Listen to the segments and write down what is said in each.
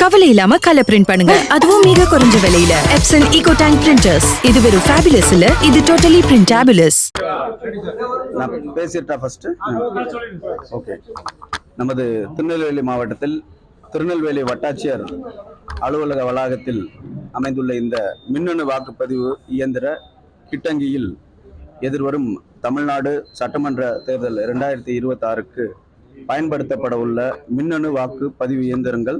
கவலை இல்லாம colour print பண்ணுங்க. அதுவும் மிக குறைஞ்ச விலையில. எப்சன் ஈகோ டேங்க் பிரிண்டர்ஸ் இது வெறும் ஃபேபுலஸ் இல்ல இது டோட்டலி பிரிண்ட் நான் பேசிட்டா ஃபர்ஸ்ட் ஓகே நமது திருநெல்வேலி மாவட்டத்தில் திருநெல்வேலி வட்டாட்சியர் அலுவலக வளாகத்தில் அமைந்துள்ள இந்த மின்னணு வாக்குப்பதிவு இயந்திர கிட்டங்கியில் எதிர்வரும் தமிழ்நாடு சட்டமன்ற தேர்தல் இரண்டாயிரத்தி இருபத்தாறுக்கு பயன்படுத்தப்பட உள்ள மின்னணு வாக்குப்பதிவு இயந்திரங்கள்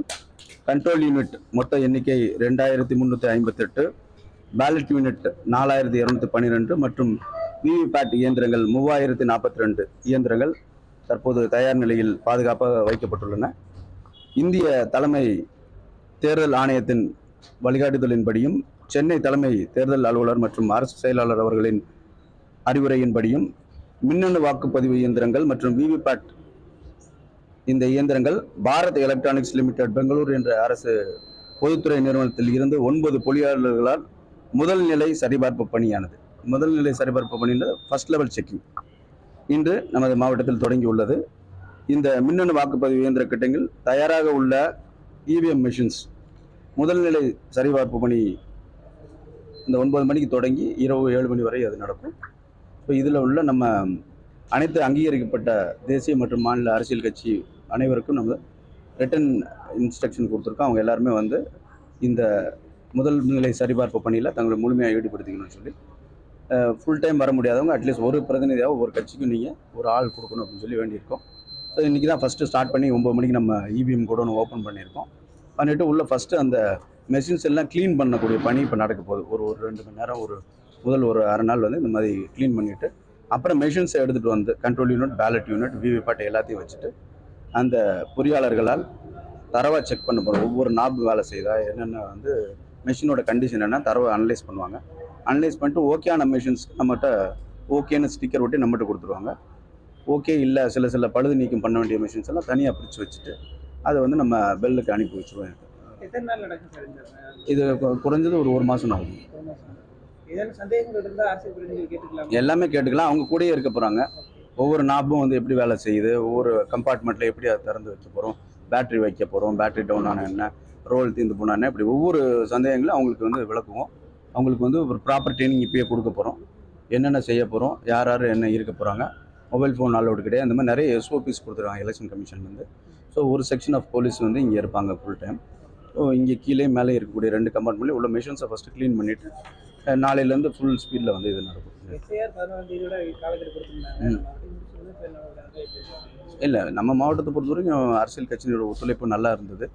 கண்ட்ரோல் யூனிட் மொத்த எண்ணிக்கை ரெண்டாயிரத்தி முந்நூற்றி ஐம்பத்தெட்டு பேலட் யூனிட் நாலாயிரத்தி இரநூத்தி பன்னிரெண்டு மற்றும் விவிபேட் இயந்திரங்கள் மூவாயிரத்தி நாற்பத்தி ரெண்டு இயந்திரங்கள் தற்போது தயார் நிலையில் பாதுகாப்பாக வைக்கப்பட்டுள்ளன. இந்திய தலைமை தேர்தல் ஆணையத்தின் வழிகாட்டுதலின்படியும் சென்னை தலைமை தேர்தல் அலுவலர் மற்றும் அரசு செயலாளர் அவர்களின் அறிவுரையின்படியும் மின்னணு வாக்குப்பதிவு இயந்திரங்கள் மற்றும் விவிபேட் இந்த இயந்திரங்கள் பாரத் எலக்ட்ரானிக்ஸ் லிமிடெட் பெங்களூர் என்ற அரசு பொதுத்துறை நிறுவனத்தில் இருந்து ஒன்பது பொறியாளர்களால் முதல் நிலை சரிபார்ப்பு பணியானது. முதல் நிலை சரிபார்ப்பு பணியில் ஃபர்ஸ்ட் லெவல் செக்கிங் இன்று நமது மாவட்டத்தில் தொடங்கி உள்ளது. இந்த மின்னணு வாக்குப்பதிவு இயந்திர கிட்டங்கள் தயாராக உள்ள இவிஎம் மிஷின்ஸ் முதல் நிலை சரிபார்ப்பு பணி இந்த ஒன்பது மணிக்கு தொடங்கி இரவு ஏழு மணி வரை அது நடக்கும். இப்போ இதில் உள்ள நம்ம அனைத்து அங்கீகரிக்கப்பட்ட தேசிய மற்றும் மாநில அரசியல் கட்சி அனைவருக்கும் நம்ம ரிட்டன் இன்ஸ்ட்ரக்ஷன் கொடுத்துருக்கோம். அவங்க எல்லாருமே வந்து இந்த முதல் நிலை சரிபார்ப்பு பணியில் தங்களை முழுமையாக ஈடுபடுத்திக்கணும்னு சொல்லி ஃபுல் டைம் வர முடியாதவங்க அட்லீஸ்ட் ஒரு பிரதிநிதியாக ஒரு கட்சிக்கும் நீங்கள் ஒரு ஆள் கொடுக்கணும் அப்படின்னு சொல்லி வேண்டியிருக்கோம். ஸோ இன்றைக்கி தான் ஃபஸ்ட்டு ஸ்டார்ட் பண்ணி ஒம்பது மணிக்கு நம்ம இவிஎம் கூட ஒன்று ஓப்பன் பண்ணியிருக்கோம். பண்ணிவிட்டு உள்ளே ஃபஸ்ட்டு அந்த மெஷின்ஸ் எல்லாம் க்ளீன் பண்ணக்கூடிய பணி இப்போ நடக்க போகுது. ஒரு ஒரு ரெண்டு மணி நேரம் ஒரு முதல் ஒரு அரை நாள் வந்து இந்த மாதிரி க்ளீன் பண்ணிவிட்டு அப்புறம் மெஷின்ஸை எடுத்துகிட்டு வந்து control unit ballot unit VVPAT எல்லாத்தையும் வச்சுட்டு அந்த பொறியாளர்களால் தரவை செக் பண்ண போகிறோம் ஒவ்வொரு நாப் வேலை செய்தா என்னென்ன வந்து மெஷினோட கண்டிஷன் என்ன தரவை அனலைஸ் பண்ணுவாங்க. அனலைஸ் பண்ணிட்டு ஓகேயான மெஷின்ஸ் நம்மகிட்ட ஓகேன்னு ஸ்டிக்கர் ஒட்டி நம்மகிட்ட கொடுத்துருவாங்க. ஓகே இல்லை சில சில பழுது நீக்கம் பண்ண வேண்டிய மிஷின்ஸ் எல்லாம் தனியாக பிரித்து வச்சுட்டு அதை வந்து நம்ம பெல்லுக்கு அனுப்பி வச்சுருவோம். இது குறைஞ்சது ஒரு ஒரு மாதம் ஆகும். எல்லாமே கேட்டுக்கலாம். அவங்க கூடயே இருக்க போகிறாங்க ஒவ்வொரு நாப்பும் வந்து எப்படி வேலை செய்யுது? ஒவ்வொரு கம்பார்ட்மெண்ட்டில் எப்படி அதை திறந்து வைக்க போகிறோம் பேட்டரி வைக்க போகிறோம் பேட்டரி டவுன் ஆன என்ன? ரோல் தீர்ந்து போனா என்ன? இப்படி ஒவ்வொரு சந்தேகங்களும் அவங்களுக்கு வந்து விளக்குவோம். அவங்களுக்கு வந்து ஒரு ப்ராப்பர் ட்ரைனிங் இப்பயே கொடுக்க போகிறோம் என்னென்ன செய்ய போகிறோம் யார் யார் என்ன இருக்க போகிறாங்க மொபைல் ஃபோன் அலோடு கிடையாது. அந்த மாதிரி நிறைய எஸ்ஓபிஸ் கொடுத்துருக்காங்க. எலெக்ஷன் கமிஷன் வந்து. ஸோ ஒரு செக்ஷன் ஆஃப் போலீஸ் வந்து இங்கே இருப்பாங்க ஃபுல் டைம் ஸோ இங்கே கீழே மேலே இருக்கக்கூடிய ரெண்டு கம்பார்ட்மெண்ட்லேயும் உள்ள மிஷின்ஸை ஃபஸ்ட்டு க்ளீன் பண்ணிவிட்டு நாளையிலேருந்து ஃபுல் ஸ்பீடில் வந்து இது நடக்கும்? இல்லை நம்ம மாவட்டத்தை பொறுத்த வரைக்கும் அரசியல் கட்சியினோட ஒத்துழைப்பு நல்லா இருந்தது.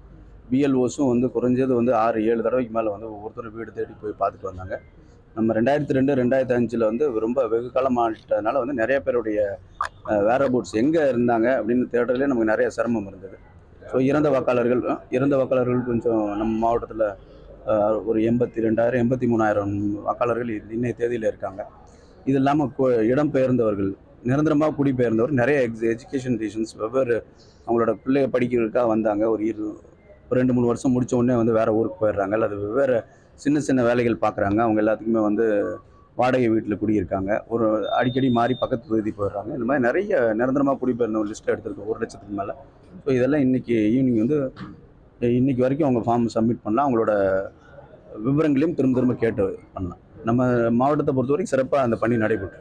பிஎல்ஓஸும் வந்து குறைஞ்சது வந்து ஆறு ஏழு தடவைக்கு மேலே வந்து ஒவ்வொருத்தரும் வீடு தேடி போய் பார்த்துட்டு வந்தாங்க. நம்ம ரெண்டாயிரத்தி ரெண்டு ரெண்டாயிரத்தி அஞ்சில் வந்து ரொம்ப வெகு காலமாகிட்டதுனால வந்து நிறைய பேருடைய வேற போட்ஸ் எங்கே இருந்தாங்க அப்படின்னு தேடுறதுலே நமக்கு நிறைய சிரமம் இருந்தது. ஸோ இறந்த வாக்காளர்கள் இறந்த வாக்காளர்கள் கொஞ்சம் நம்ம மாவட்டத்தில் ஒரு எண்பத்தி ரெண்டாயிரம் எண்பத்தி மூணாயிரம் வாக்காளர்கள் இ- இன்னைய தேதியில் இருக்காங்க. இது இல்லாமல் இடம்பெயர்ந்தவர்கள் நிரந்தரமாக குடிபெயர்ந்தவர் நிறைய எக்ஸ் எஜுகேஷன் ரீசன்ஸ் வெவ்வேறு அவங்களோட பிள்ளைய படிக்கிறதுக்காக வந்தாங்க. ஒரு இரு ஒரு ரெண்டு மூணு வருஷம் முடித்த உடனே வந்து வேறு ஊருக்கு போயிடுறாங்க. அல்லது வெவ்வேறு சின்ன சின்ன வேலைகள் பார்க்குறாங்க அவங்க எல்லாத்துக்குமே வந்து வாடகை வீட்டில் குடியிருக்காங்க. ஒரு அடிக்கடி மாறி பக்கத்து பகுதி போயிடுறாங்க. இந்த மாதிரி நிறைய நிரந்தரமாக குடிபெயர்ந்த ஒரு லிஸ்ட் எடுத்திருக்கோம். ஒரு லட்சத்துக்கு மேலே. ஸோ இதெல்லாம் இன்றைக்கி ஈவினிங் வந்து இன்றைக்கி வரைக்கும் அவங்க ஃபார்ம் சப்மிட் பண்ணலாம் அவங்களோட விவரங்களையும் திரும்ப திரும்ப கேட்டு பண்ணலாம். நம்ம மாவட்டத்தை பொறுத்த வரைக்கும் சிறப்பாக அந்த பணி நடைபெற்று